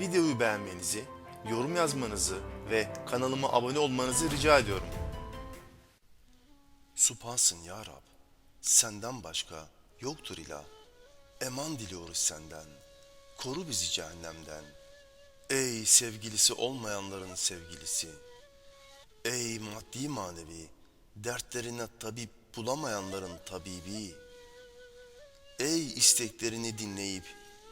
videoyu beğenmenizi, yorum yazmanızı ve kanalıma abone olmanızı rica ediyorum. Subhansın ya Rab, senden başka yoktur ilah. Eman diliyoruz senden, koru bizi cehennemden. Ey sevgilisi olmayanların sevgilisi, ey maddi manevi, dertlerine tabip bulamayanların tabibi. Ey isteklerini dinleyip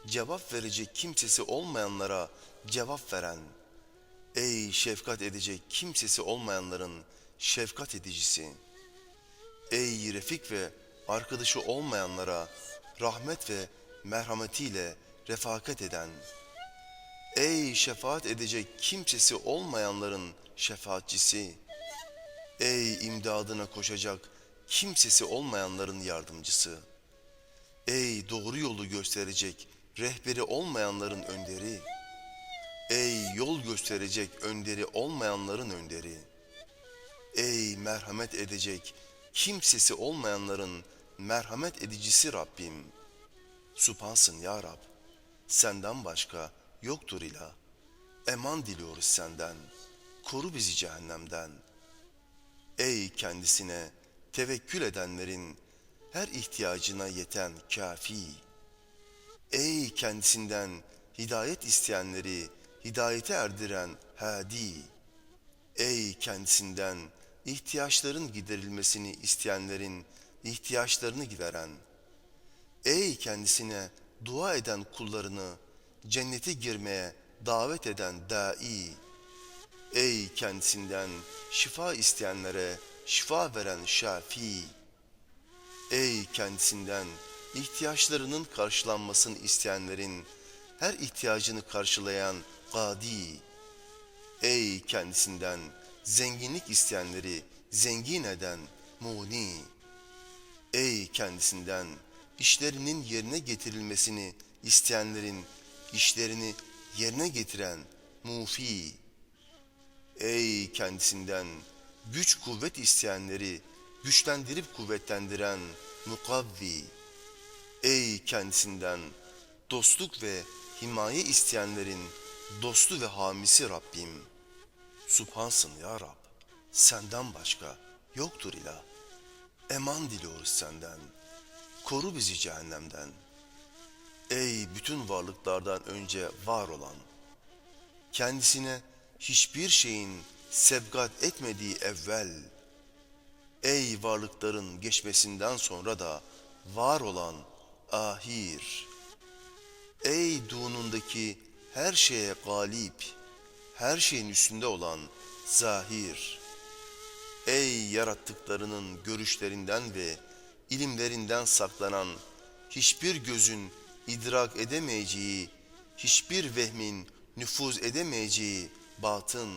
cevap verecek kimsesi olmayanlara cevap veren, ey şefkat edecek kimsesi olmayanların şefkat edicisi. Ey refik ve arkadaşı olmayanlara rahmet ve merhametiyle refakat eden, ey şefaat edecek kimsesi olmayanların şefaatçisi, ey imdadına koşacak kimsesi olmayanların yardımcısı, ey doğru yolu gösterecek rehberi olmayanların önderi, ey yol gösterecek önderi olmayanların önderi, Ey merhamet edecek kimsesi olmayanların merhamet edicisi Rabbim. Subhansın ya Rab. Senden başka yoktur ilah. Eman diliyoruz senden. Koru bizi cehennemden. Ey kendisine tevekkül edenlerin her ihtiyacına yeten kafi. Ey kendisinden hidayet isteyenleri hidayete erdiren hadi. Ey kendisinden ihtiyaçların giderilmesini isteyenlerin ihtiyaçlarını gideren. Ey kendisine dua eden kullarını cennete girmeye davet eden dai. Ey kendisinden şifa isteyenlere şifa veren şafi. Ey kendisinden ihtiyaçlarının karşılanmasını isteyenlerin her ihtiyacını karşılayan gadi. Ey kendisinden zenginlik isteyenleri zengin eden muni. Ey kendisinden işlerinin yerine getirilmesini isteyenlerin işlerini yerine getiren mufi. Ey kendisinden güç kuvvet isteyenleri güçlendirip kuvvetlendiren mukavvi. Ey kendisinden dostluk ve himaye isteyenlerin dostu ve hamisi Rabbim. Subhansın ya Rab. Senden başka yoktur ilah. Eman diliyoruz senden. Koru bizi cehennemden. Ey bütün varlıklardan önce var olan, kendisine hiçbir şeyin sebgat etmediği evvel, ey varlıkların geçmesinden sonra da var olan ahir, ey dunundaki her şeye galip, her şeyin üstünde olan zahir, ey yarattıklarının görüşlerinden ve ilimlerinden saklanan hiçbir gözün idrak edemeyeceği, hiçbir vehmin nüfuz edemeyeceği batın,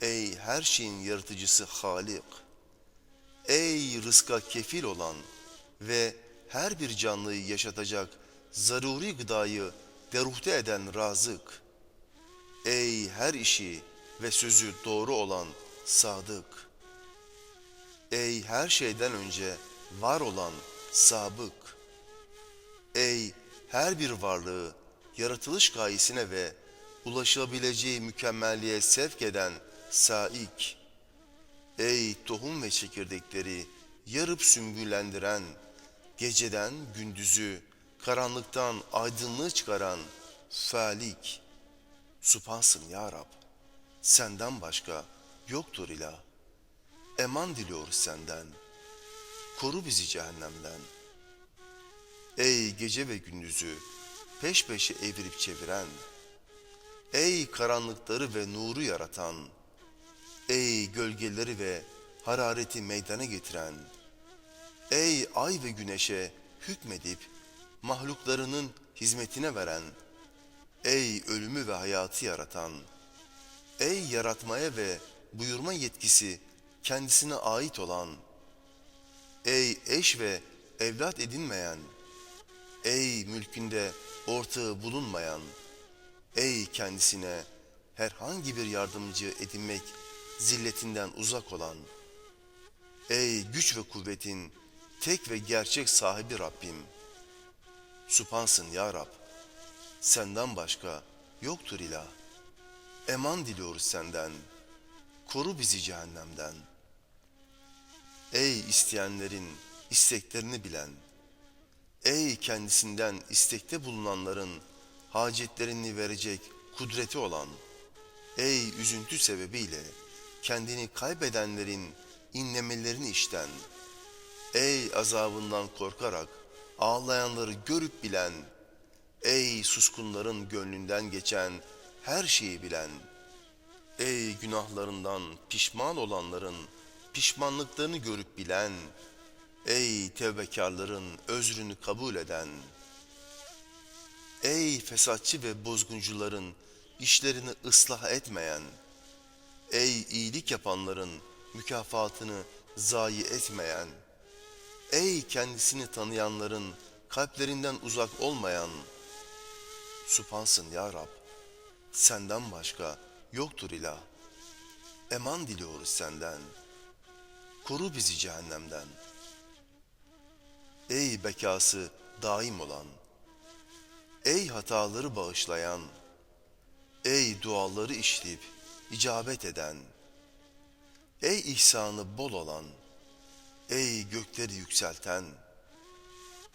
ey her şeyin yaratıcısı Halik, ey rızka kefil olan ve her bir canlıyı yaşatacak zaruri gıdayı deruhte eden razık, ey her işi ve sözü doğru olan sadık, ey her şeyden önce var olan sabık, ey her bir varlığı yaratılış gayesine ve ulaşabileceği mükemmelliğe sevk eden saik, ey tohum ve çekirdekleri yarıp sümbüllendiren, geceden gündüzü, karanlıktan aydınlığı çıkaran falik, Subhansın ya Rab, senden başka yoktur ilah. Eman diliyoruz senden, koru bizi cehennemden. Ey gece ve gündüzü peş peşe evirip çeviren, ey karanlıkları ve nuru yaratan, ey gölgeleri ve harareti meydana getiren, ey ay ve güneşe hükmedip mahluklarının hizmetine veren, Ey ölümü ve hayatı yaratan, ey yaratmaya ve buyurma yetkisi kendisine ait olan, ey eş ve evlat edinmeyen, ey mülkünde ortağı bulunmayan, ey kendisine herhangi bir yardımcı edinmek zilletinden uzak olan, ey güç ve kuvvetin tek ve gerçek sahibi Rabbim, Supansın ya Rab, senden başka yoktur ilah. Eman diliyoruz senden. Koru bizi cehennemden. Ey isteyenlerin isteklerini bilen, ey kendisinden istekte bulunanların hacetlerini verecek kudreti olan, ey üzüntü sebebiyle kendini kaybedenlerin inlemelerini işten, ey azabından korkarak ağlayanları görüp bilen, ey suskunların gönlünden geçen her şeyi bilen, ey günahlarından pişman olanların pişmanlıklarını görüp bilen, ey tevbekarların özrünü kabul eden, ey fesatçı ve bozguncuların işlerini ıslah etmeyen, ey iyilik yapanların mükafatını zayi etmeyen, ey kendisini tanıyanların kalplerinden uzak olmayan, Supansın ya Rab, senden başka yoktur ilah. Eman diliyoruz senden. Koru bizi cehennemden. Ey bekası daim olan, ey hataları bağışlayan, ey duaları işleyip icabet eden, ey ihsanı bol olan, ey gökleri yükselten,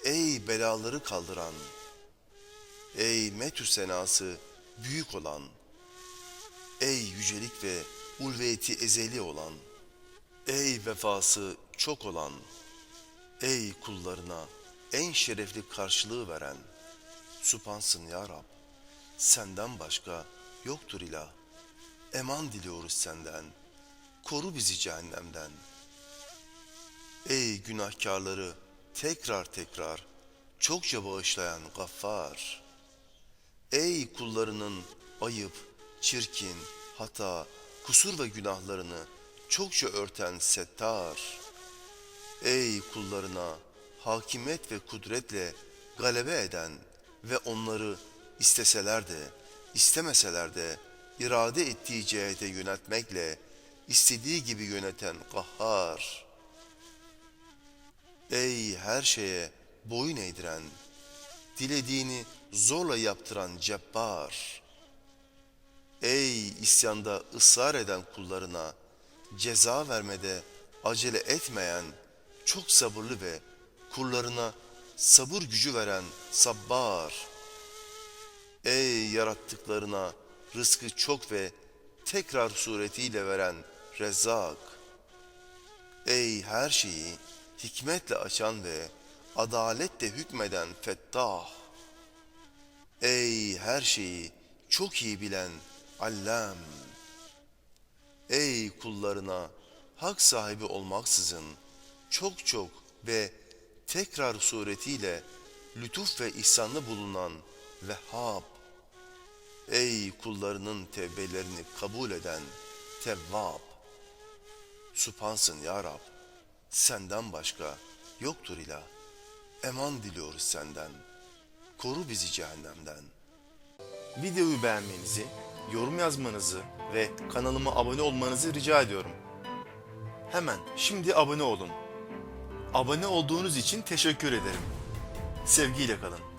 ey belaları kaldıran, ey metü senası büyük olan, ey yücelik ve ulviyeti ezeli olan, ey vefası çok olan, ey kullarına en şerefli karşılığı veren, Supansın ya Rab, senden başka yoktur ilah. Eman diliyoruz senden, koru bizi cehennemden. Ey günahkarları tekrar tekrar çokça bağışlayan gaffar. Ey kullarının ayıp, çirkin, hata, kusur ve günahlarını çokça örten settar. Ey kullarına hakimiyet ve kudretle galebe eden ve onları isteseler de istemeseler de irade ettiği cihete yönetmekle istediği gibi yöneten kahhar. Ey her şeye boyun eğdiren, dilediğini zorla yaptıran cebbar. Ey isyanda ısrar eden kullarına ceza vermede acele etmeyen, çok sabırlı ve kullarına sabır gücü veren sabbar. Ey yarattıklarına rızkı çok ve tekrar suretiyle veren rezzak. Ey her şeyi hikmetle açan ve adaletle hükmeden fettah. Ey her şeyi çok iyi bilen Allem. Ey kullarına hak sahibi olmaksızın çok çok ve tekrar suretiyle lütuf ve ihsanlı bulunan Vehhab. Ey kullarının tevbelerini kabul eden Tevvab. Supansın ya Rab. Senden başka yoktur ilah. Eman diliyoruz senden. Koru bizi cehennemden. Videoyu beğenmenizi, yorum yazmanızı ve kanalıma abone olmanızı rica ediyorum. Hemen şimdi abone olun. Abone olduğunuz için teşekkür ederim. Sevgiyle kalın.